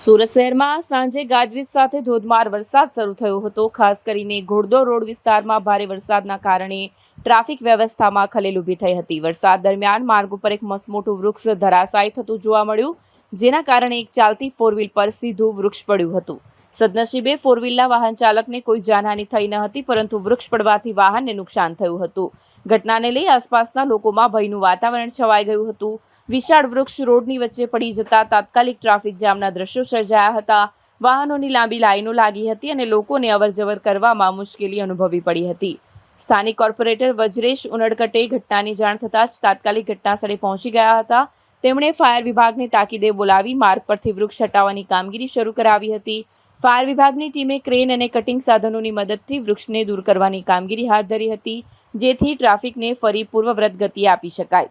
સુરત શહેરમાં સાંજે ગાજવીજ સાથે ધોધમાર વરસાદ શરૂ થયો હતો. ખાસ કરીને ઘોડદો રોડ વિસ્તારમાં ભારે વરસાદના કારણે ટ્રાફિક વ્યવસ્થામાં ખલેલ ઊભી થઈ હતી. વરસાદ દરમિયાન માર્ગ ઉપર એક મસમોટું વૃક્ષ ધરાશાયી થતું જોવા મળ્યું, જેના કારણે એક ચાલતી ફોર વ્હીલ પર સીધું વૃક્ષ પડ્યું હતું. સદનસીબે ફોર વાહન ચાલકને કોઈ જાનહાની થઈ ન હતી, પરંતુ વૃક્ષ પડવાથી વાહનને નુકસાન થયું હતું. ઘટનાને લઈ આસપાસના લોકોમાં ભયનું વાતાવરણ છવાઈ ગયું હતું. વિશાળ વૃક્ષ રોડની વચ્ચે પડી જતા તાત્કાલિક ટ્રાફિક જામના દ્રશ્યો સર્જાયા હતા. વાહનોની લાંબી લાઈનો લાગી હતી અને લોકોને અવરજવર કરવામાં મુશ્કેલી અનુભવી પડી હતી. સ્થાનિક કોર્પોરેટર વજ્રેશ ઉનડકટે ઘટનાની જાણ થતાં જ તાત્કાલિક ઘટનાસ્થળે પહોંચી ગયા હતા. તેમણે ફાયર વિભાગને તાકીદે બોલાવી માર્ગ પરથી વૃક્ષ હટાવવાની કામગીરી શરૂ કરાવી હતી. ફાયર વિભાગની ટીમે ક્રેન અને કટિંગ સાધનોની મદદથી વૃક્ષને દૂર કરવાની કામગીરી હાથ ધરી હતી, જેથી ટ્રાફિકને ફરી પૂર્વવ્રત ગતિ આપી શકાય.